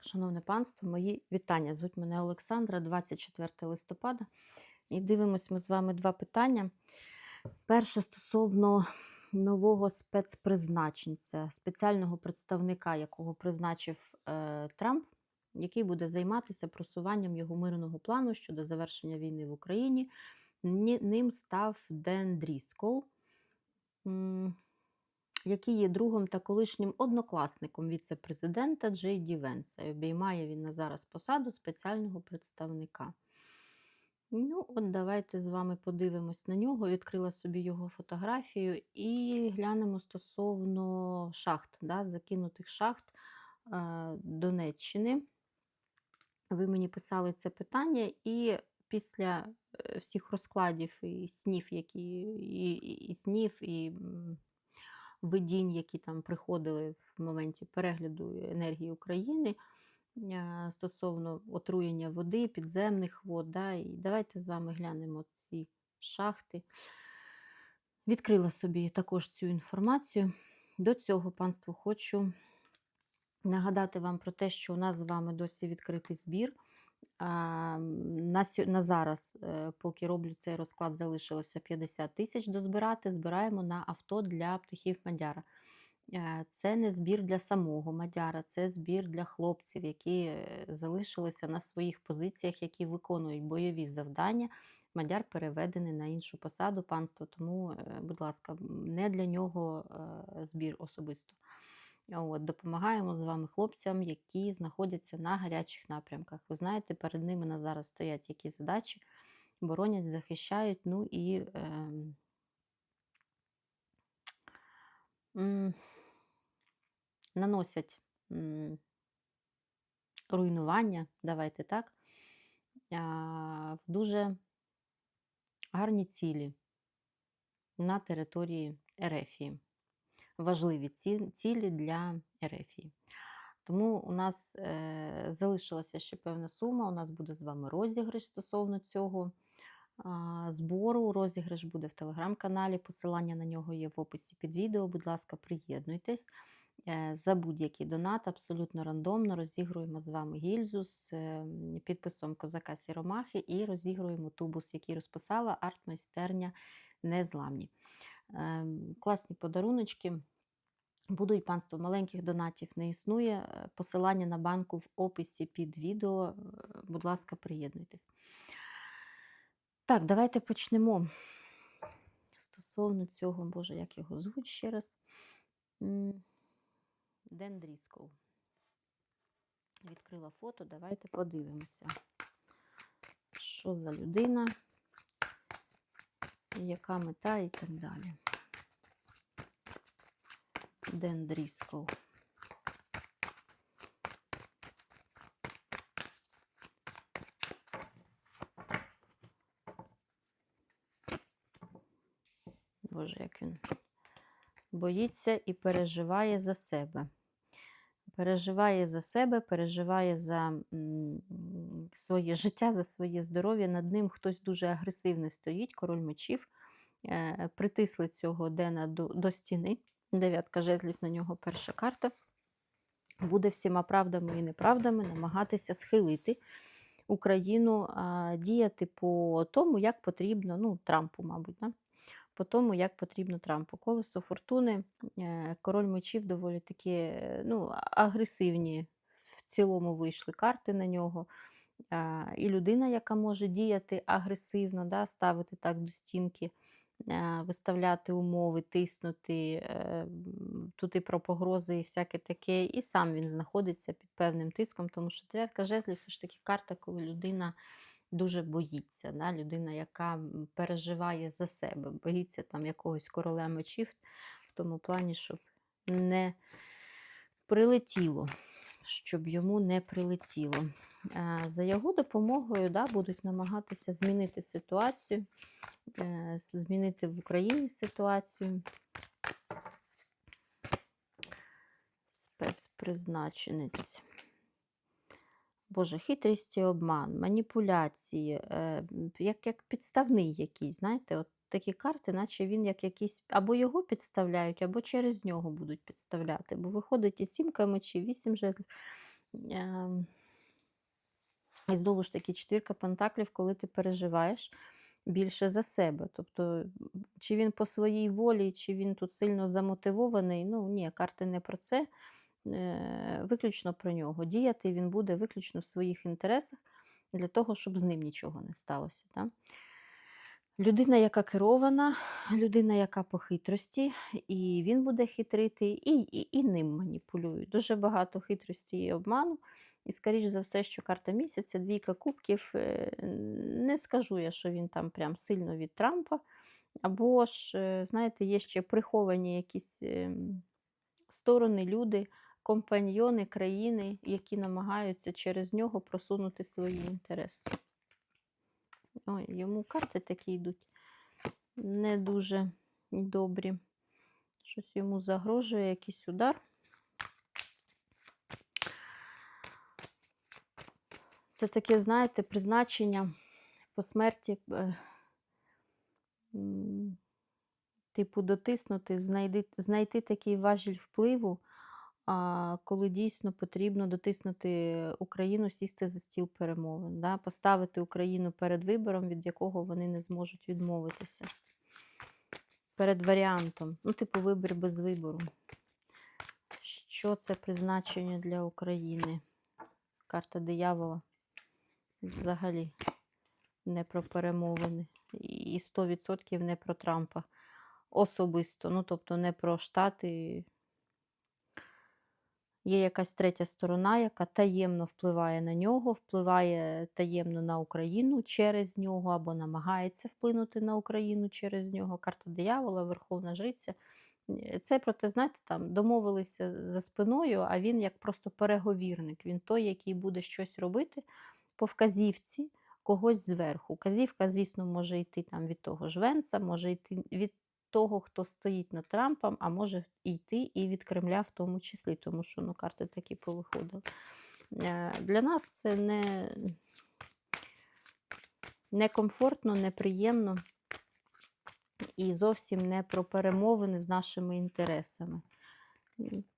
Шановне панство, мої вітання. Звуть мене Олександра, 24 листопада. І дивимось ми з вами два питання. Перше стосовно нового спецпризначенця, спеціального представника, якого призначив е, Трамп, який буде займатися просуванням його мирного плану щодо завершення війни в Україні. Ні- Ним став Ден Дріскол. Який є другом та колишнім однокласником віце-президента Джей Ді Венса. І обіймає він на зараз посаду спеціального представника. Ну, от давайте з вами подивимось на нього. Відкрила собі його фотографію і глянемо стосовно шахт, да, закинутих шахт е, Донеччини. Ви мені писали це питання, і після е, всіх розкладів і снів, які і, і, і снів, і видінь, які там приходили в моменті перегляду енергії України стосовно отруєння води, підземних вод. Да, і давайте з вами глянемо ці шахти. Відкрила собі також цю інформацію. До цього, панство, хочу нагадати вам про те, що у нас з вами досі відкритий збір. На, на зараз, е, поки роблю цей розклад, залишилося 50 тисяч дозбирати. Збираємо на авто для птахів Мадяра. Е, Це не збір для самого Мадяра, це збір для хлопців, які е, залишилися на своїх позиціях, які виконують бойові завдання. Мадяр переведений на іншу посаду панство, тому, будь ласка, не для нього збір особисто. От, допомагаємо з вами хлопцям, які знаходяться на гарячих напрямках. Ви знаєте, перед ними на зараз стоять які задачі, боронять, захищають, ну і ем, м, наносять м, руйнування, давайте так, а, в дуже гарні цілі на території Ерефії. Важливі цілі для Ерефії. Тому у нас е, залишилася ще певна сума. У нас буде з вами розіграш стосовно цього збору. Розіграш буде в телеграм-каналі. Посилання на нього є в описі під відео. Будь ласка, приєднуйтесь. Е, За будь-який донат, абсолютно рандомно розігруємо з вами гільзу з е, підписом Козака Сіромахи і розігруємо тубус, який розписала арт-майстерня Незламні. Ем, Класні подаруночки. Будуть панство маленьких донатів не існує. Е, Посилання на банку в описі під відео. Е, Будь ласка, приєднуйтесь. Так, давайте почнемо. Стосовно цього, Боже, як його звуть ще раз. М, Ден Дріскол. Відкрила фото, давайте подивимося, що за людина, яка мета і так далі. Ден Дріскол. Боже, як він боїться і переживає за себе. Переживає за себе, переживає за своє життя, за своє здоров'я. Над ним хтось дуже агресивний стоїть, король мечів. Е, Притисли цього Дена до, до стіни. Дев'ятка жезлів на нього перша карта. Буде всіма правдами і неправдами намагатися схилити Україну, а, діяти по тому, як потрібно, ну, Трампу, мабуть, да? по тому, як потрібно Трампу. Колесо фортуни, е, король мечів доволі такі е, ну, агресивні в цілому вийшли карти на нього. І людина, яка може діяти агресивно, да, ставити так до стінки, виставляти умови, тиснути, е, тут і про погрози, і всяке таке, і сам він знаходиться під певним тиском, тому що дев'ятка жезлів все ж таки карта, коли людина дуже боїться. Да? Людина, яка переживає за себе, боїться там якогось короля мечів в тому плані, щоб не прилетіло, щоб йому не прилетіло. Е, За його допомогою да, будуть намагатися змінити ситуацію, е, змінити в Україні ситуацію. Спецпризначенець. Боже, хитрість і обман, маніпуляції, е, як, як підставний якийсь, знаєте, от такі карти, наче він як якийсь, або його підставляють, або через нього будуть підставляти. Бо виходить і сімка мечів, вісім жезлів. Ем, І знову ж таки, четвірка пентаклів, коли ти переживаєш більше за себе. Тобто, чи він по своїй волі, чи він тут сильно замотивований. Ну, ні, карти не про це. Е, Виключно про нього. Діяти він буде виключно в своїх інтересах для того, щоб з ним нічого не сталося. Так? Людина, яка керована, людина, яка по хитрості, і він буде хитрити, і, і, і ним маніпулюють. Дуже багато хитрості і обману. І, скоріш за все, що карта місяця, двійка кубків, е, не скажу я, що він там прям сильно від Трампа. Або ж, е, знаєте, є ще приховані якісь ем, сторони, люди, компаньйони, країни, які намагаються через нього просунути свої інтереси. Ой, йому карти такі йдуть не дуже добрі. Щось йому загрожує, якийсь удар. Це таке, знаєте, призначення по смерті, е, типу, дотиснути, знайди, знайти такий важіль впливу, коли дійсно потрібно дотиснути Україну, сісти за стіл перемовин, да? поставити Україну перед вибором, від якого вони не зможуть відмовитися. Перед варіантом. Ну, типу, вибір без вибору. Що це призначення для України? Карта диявола. Взагалі не про перемовини. І 100% не про Трампа. Особисто. Ну, тобто не про Штати. Є якась третя сторона, яка таємно впливає на нього, впливає таємно на Україну через нього, або намагається вплинути на Україну через нього. Карта диявола, Верховна Жриця. Е, Це проте, знаєте, там домовилися за спиною, а він як просто переговірник. Він той, який буде щось робити по вказівці когось зверху. Казівка, звісно, може йти там від того ж Венса, може йти від того, хто стоїть над Трампом, а може йти і від Кремля в тому числі, тому що ну, карти такі повиходили. Е, Для нас це не некомфортно, неприємно і зовсім не про перемовини з нашими інтересами.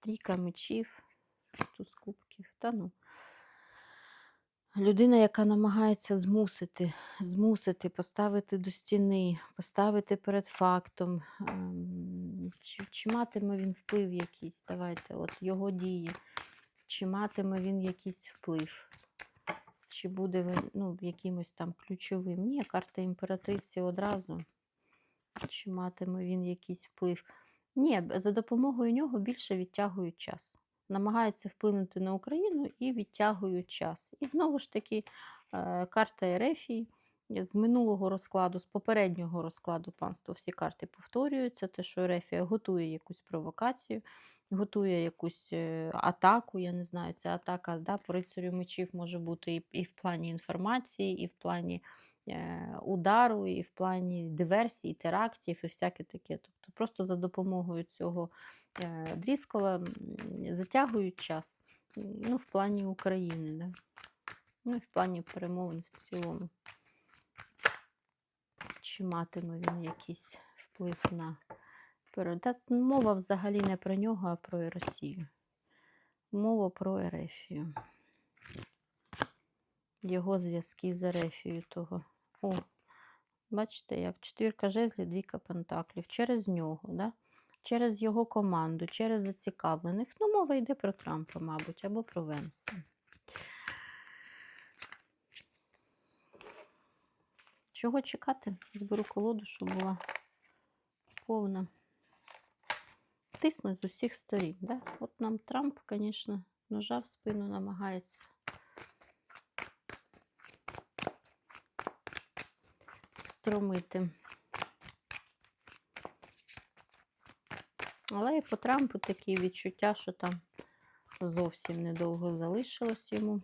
Трійка мечів, туз кубків, та ну. Людина, яка намагається змусити, змусити, поставити до стіни, поставити перед фактом, ем, чи, чи матиме він вплив якийсь, давайте, от його дії, чи матиме він якийсь вплив, чи буде він ну, якимось там ключовим. Ні, карта імператриці одразу, чи матиме він якийсь вплив. Ні, за допомогою нього більше відтягують час намагаються вплинути на Україну і відтягують час. І знову ж таки, е, карта Ерефії з минулого розкладу, з попереднього розкладу панства всі карти повторюються. Те, що Ерефія готує якусь провокацію, готує якусь е, атаку. Я не знаю, ця атака да, по рицарю мечів може бути і, в плані інформації, і в плані удару, і в плані диверсій, терактів, і всяке таке. Тобто просто за допомогою цього е, дріскола затягують час. Ну, в плані України, да? ну і в плані перемовин в цілому. Чи матиме він якийсь вплив на пере- Та мова взагалі не про нього, а про Росію. Мова про Ерефію. Його зв'язки з Ерефією того. О, бачите, як четвірка жезлів, двійка пентаклів. Через нього, да? через його команду, через зацікавлених. Ну, мова йде про Трампа, мабуть, або про Венса. Чого чекати? Зберу колоду, щоб була повна. Тиснуть з усіх сторін. Да? От нам Трамп, звісно, ножа в спину намагається. Струмити. Але і по Трампу такі відчуття, що там зовсім недовго залишилось йому.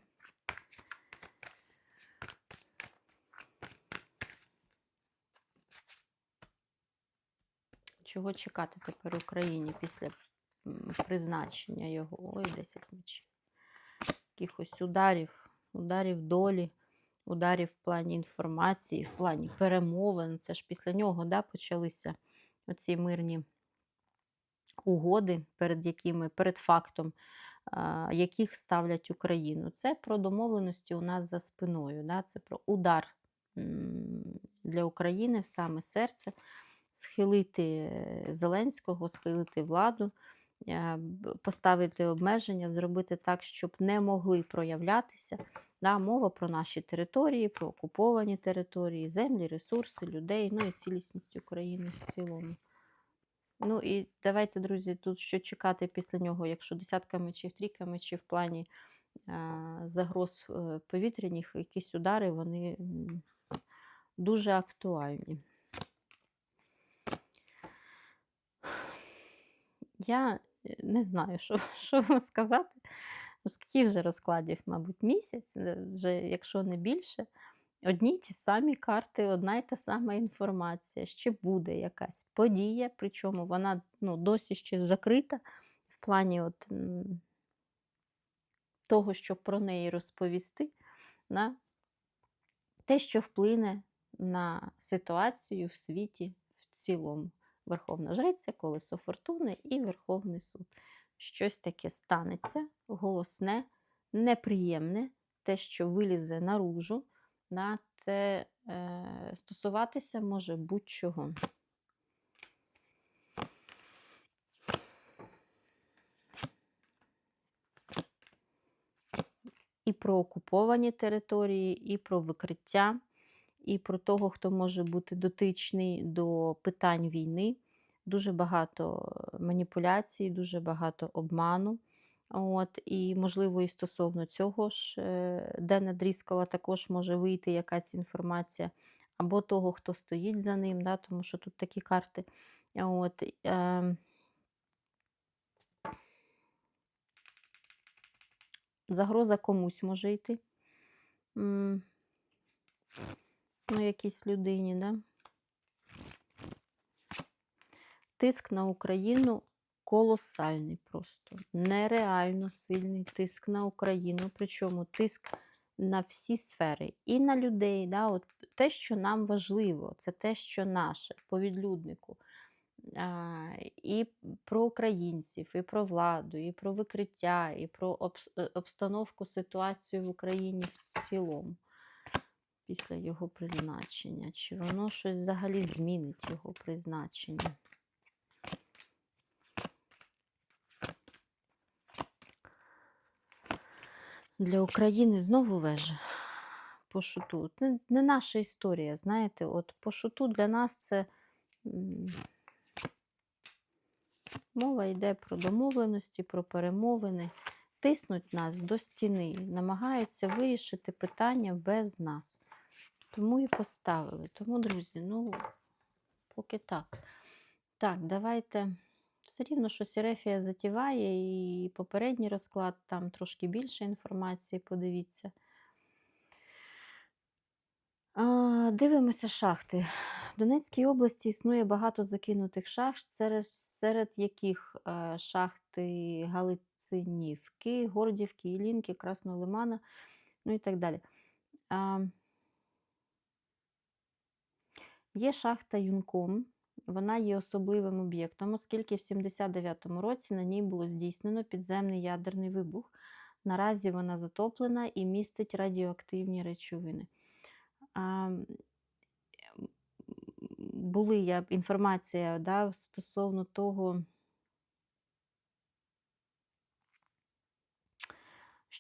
Чого чекати тепер Україні після призначення його? Ой, 10 мечів. Якихось ударів, ударів долі, ударів в плані інформації, в плані перемовин. Це ж після нього да, почалися оці мирні угоди, перед якими перед фактом яких ставлять Україну. Це про домовленості у нас за спиною. Да? Це про удар для України в саме серце, схилити Зеленського, схилити владу, е, поставити обмеження, зробити так, щоб не могли проявлятися. Да? Мова про наші території, про окуповані території, землі, ресурси, людей, ну і цілісність України в цілому. Ну і давайте, друзі, тут що чекати після нього, якщо десятками чи трійками, чи в плані е, загроз е, повітряних, якісь удари, вони дуже актуальні. Я е, не знаю, що, що вам сказати. Скільки вже розкладів, мабуть, місяць, е, вже якщо не більше. Одні ті самі карти, одна й та сама інформація. Ще буде якась подія, причому вона ну, досі ще закрита в плані от, того, щоб про неї розповісти. На те, що вплине на ситуацію в світі в цілому. Верховна Жриця, Колесо Фортуни і Верховний суд. Щось таке станеться, голосне, неприємне, те, що вилізе наружу, на те е, стосуватися може будь-чого. І про окуповані території, і про викриття, і про того, хто може бути дотичний до питань війни. Дуже багато маніпуляцій, дуже багато обману. От, і, можливо, і стосовно цього ж е, Дена Дріскола також може вийти якась інформація або того, хто стоїть за ним, да, тому що тут такі карти. От, е, загроза комусь може йти. Ну, якійсь людині, да? Тиск на Україну колосальний просто. Нереально сильний тиск на Україну. Причому тиск на всі сфери. І на людей. Да? От те, що нам важливо, це те, що наше по відлюднику. А, і про українців, і про владу, і про викриття, і про е, обстановку, ситуацію в Україні в цілому після його призначення. Чи воно щось взагалі змінить його призначення? Для України знову вежа по шуту. Не, не наша історія, знаєте, от по шуту для нас це мова йде про домовленості, про перемовини. Тиснуть нас до стіни, намагаються вирішити питання без нас. Тому і поставили. Тому, друзі, ну, поки так. Так, давайте. Все рівно, що Сірефія затіває, і попередній розклад, там трошки більше інформації, подивіться. А, дивимося шахти. В Донецькій області існує багато закинутих шахт, серед, серед яких е, шахти Галицинівки, Гордівки, Ілінки, Красного Лимана, ну і так далі. А, Є шахта Юнком. Вона є особливим об'єктом, оскільки в 79-му році на ній було здійснено підземний ядерний вибух. Наразі вона затоплена і містить радіоактивні речовини. А, були я інформація да, стосовно того,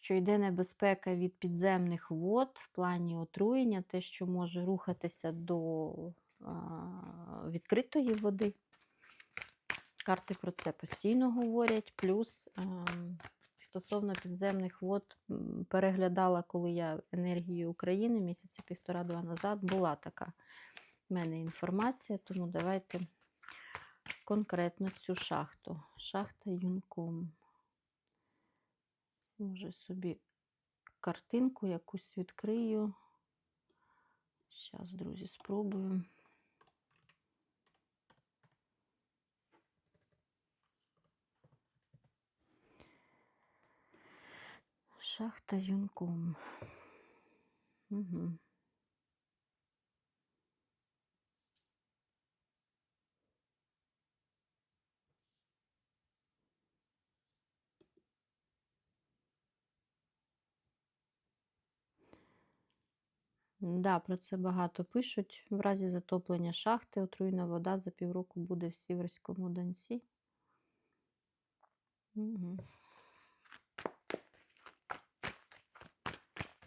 що йде небезпека від підземних вод в плані отруєння, те, що може рухатися до відкритої води. Карти про це постійно говорять. Плюс а, стосовно підземних вод переглядала, коли я енергію України місяця півтора-два назад, була така в мене інформація, тому давайте конкретно цю шахту. Шахта Юнком. Може собі картинку якусь відкрию. Зараз, друзі, спробую. Шахта Юнком. Угу. Да, про це багато пишуть. В разі затоплення шахти отруйна вода за півроку буде в Сіверському Донці. Угу.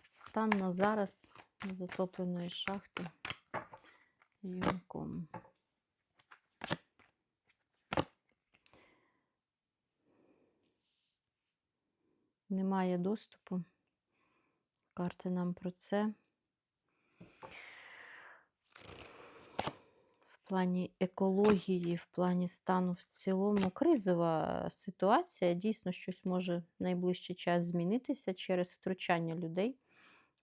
Стан на зараз затопленої шахти юнком. Немає доступу. Карти нам про це. Плані екології, в плані стану в цілому кризова ситуація. Дійсно, щось може в найближчий час змінитися через втручання людей.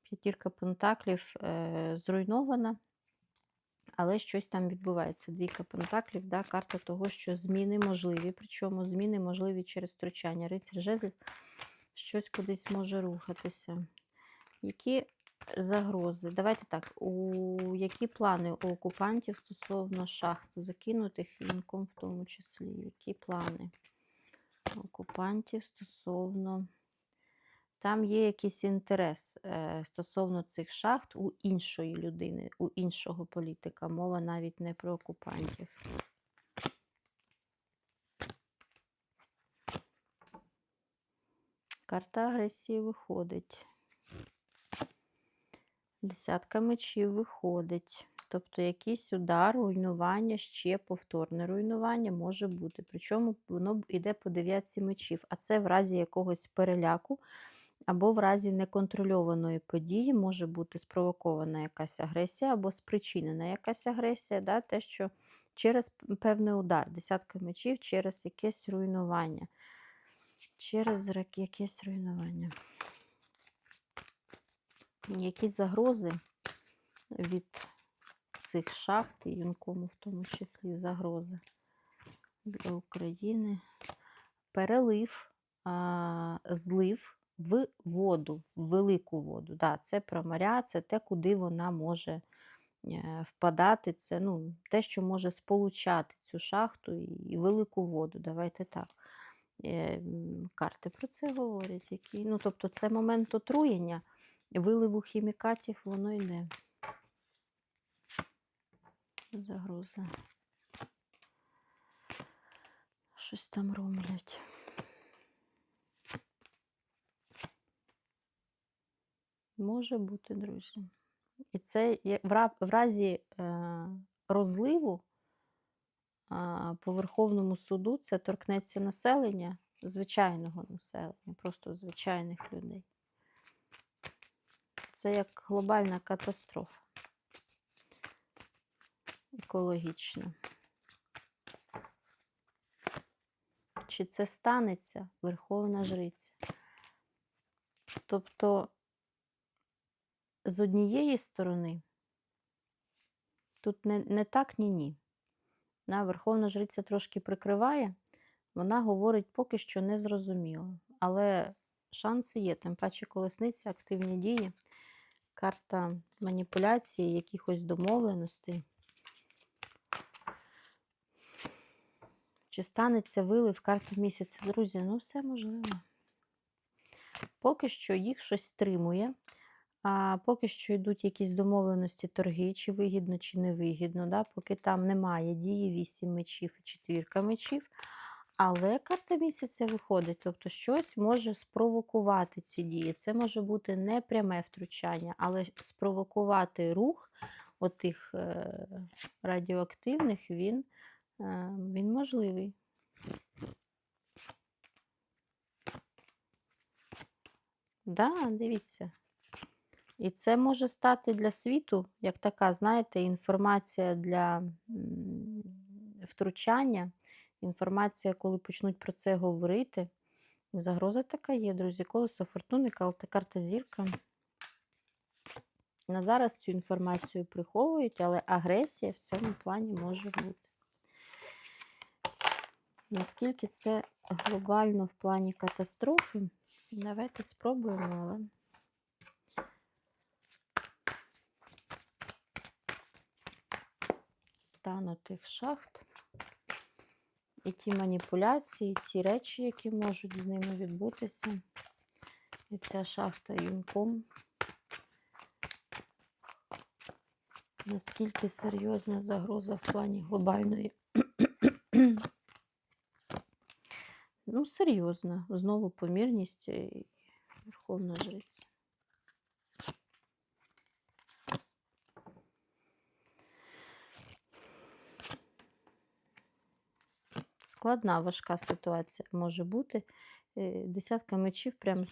П'ятірка пентаклів е, зруйнована, але щось там відбувається. Двійка пентаклів, да, карта того, що зміни можливі, причому зміни можливі через втручання. Рицар жезлів щось кудись може рухатися. Які загрози? Давайте так, у які плани у окупантів стосовно шахт, закинутих вінком в тому числі? Які плани окупантів стосовно. Там є якийсь інтерес е, стосовно цих шахт у іншої людини, у іншого політика. Мова навіть не про окупантів. Карта агресії виходить. Десятка мечів виходить. Тобто якийсь удар, руйнування, ще повторне руйнування може бути. Причому воно йде по дев'ятці мечів. А це в разі якогось переляку або в разі неконтрольованої події може бути спровокована якась агресія, або спричинена якась агресія, да, те, що через певний удар, десятка мечів, через якесь руйнування. Через якесь руйнування. Якісь загрози від цих шахт, і юнкому в тому числі загрози для України. Перелив, а, злив в воду, в велику воду. Да, Це про моря, це те, куди вона може е, впадати. Це ну, те, що може сполучати цю шахту і велику воду. Давайте так. Е, карти про це говорять. Які, ну, Тобто це момент отруєння, виливу хімікатів, воно йде. Загроза. Щось там ромлять. Може бути, друзі. І це в разі е, розливу по Верховному суду це торкнеться населення, звичайного населення, просто звичайних людей. Це як глобальна катастрофа екологічна. Чи це станеться Верховна Жриця? Тобто, з однієї сторони, тут не, не так, ні ні. На Верховна Жриця трошки прикриває, вона говорить поки що незрозуміло. Але шанси є, тим паче колесниця, активні дії, карта маніпуляції, якихось домовленостей. Чи станеться вилив карти місяця? Друзі, ну все можливо. Поки що їх щось стримує, а поки що йдуть якісь домовленості, торги, чи вигідно, чи не вигідно. Да? Поки там немає дії, 8 мечів і четвірка мечів. Але карта місяця виходить, тобто щось може спровокувати ці дії. Це може бути не пряме втручання, але спровокувати рух отих е, радіоактивних він, е, він можливий. Да, дивіться. І це може стати для світу, як така, знаєте, інформація для втручання, інформація, коли почнуть про це говорити. Загроза така є, друзі. Колесо фортуни, карта зірка. На зараз цю інформацію приховують, але агресія в цьому плані може бути. Наскільки це глобально в плані катастрофи? Давайте спробуємо, але. стану тих шахт. І ті маніпуляції, і ті речі, які можуть з ними відбутися. І ця шахта юнком. Наскільки серйозна загроза в плані глобальної? ну, серйозна. Знову помірність і Верховна Жриця. Складна, важка ситуація може бути. Е, Десятка мечів, прям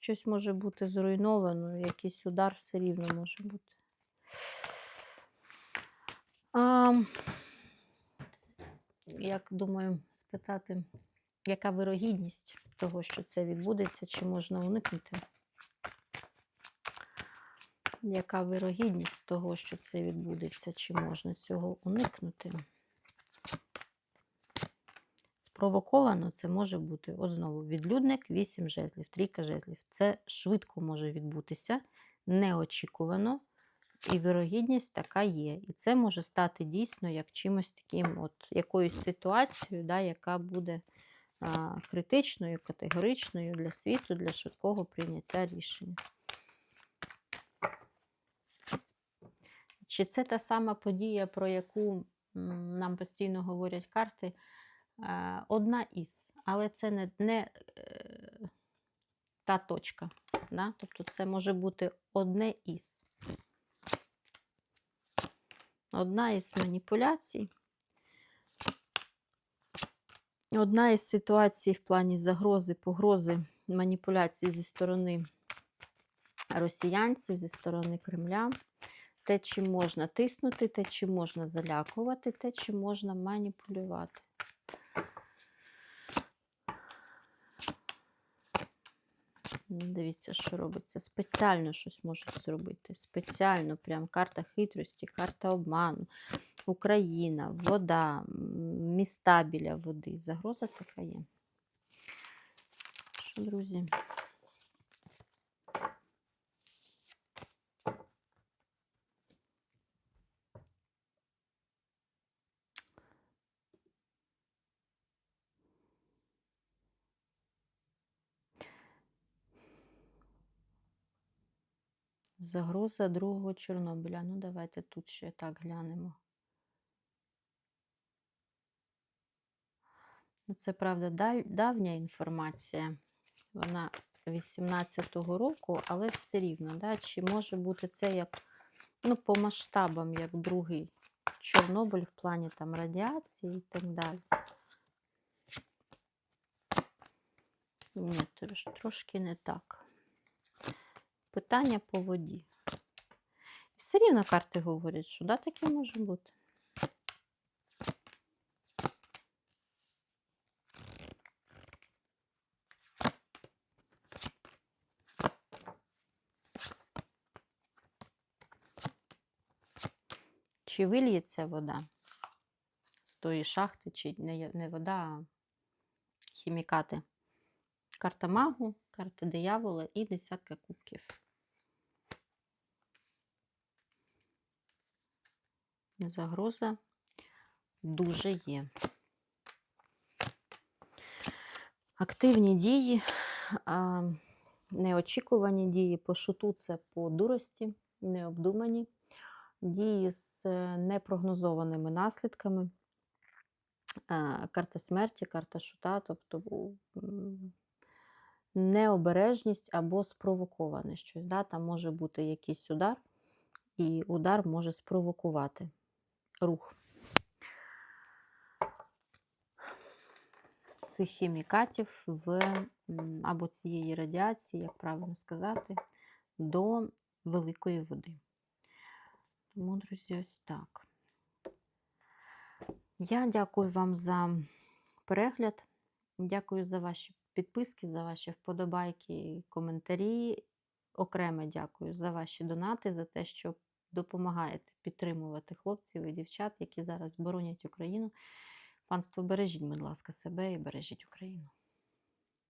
щось може бути зруйновано, якийсь удар все рівно може бути. А, як думаю, спитати, яка вирогідність того, що це відбудеться, чи можна уникнути? Яка вирогідність того, що це відбудеться, чи можна цього уникнути? Спровоковано це може бути от знову відлюдник, 8 жезлів, трійка жезлів. Це швидко може відбутися, неочікувано, і вирогідність така є. І це може стати дійсно як чимось таким, от якоюсь ситуацією, да, яка буде а, критичною, категоричною для світу, для швидкого прийняття рішення. Чи це та сама подія, про яку нам постійно говорять карти? Е, Одна із, але це не, не е, та точка. Да? Тобто це може бути одне із. Одна із маніпуляцій. Одна із ситуацій в плані загрози, погрози, маніпуляцій зі сторони росіянців, зі сторони Кремля. Те, чим можна тиснути, те, чим можна залякувати, те, чим можна маніпулювати. Дивіться, що робиться. Спеціально щось можуть зробити. Спеціально, прям карта хитрості, карта обману, Україна, вода, міста біля води. Загроза така є. Що, друзі? Загроза другого Чорнобиля. Ну, давайте тут ще так глянемо. Ну, Це, правда, давня інформація. Вона 18-го року, але все рівно. Да? Чи може бути це як ну, по масштабам, як другий Чорнобиль в плані там, радіації і так далі. Ні, трошки не так. Питання по воді. Все рівно карти говорять, що да, таке може бути. Чи вильється вода з тої шахти, чи не, не вода, а хімікати. Карта магу, карта диявола і десятка кубків. Загроза дуже є. Активні дії, неочікувані дії по шуту це по дурості, необдумані дії з е, непрогнозованими наслідками. Карта смерті, карта шута, тобто необережність або спровоковане щось. Да? Там може бути якийсь удар, і удар може спровокувати рух цих хімікатів в, або цієї радіації, як правильно сказати, до великої води. Тому, друзі, ось так. Я дякую вам за перегляд. Дякую за ваші підписки, за ваші вподобайки, коментарі. Окремо дякую за ваші донати, за те, що допомагаєте підтримувати хлопців і дівчат, які зараз боронять Україну. Панство, бережіть, будь ласка, себе і бережіть Україну.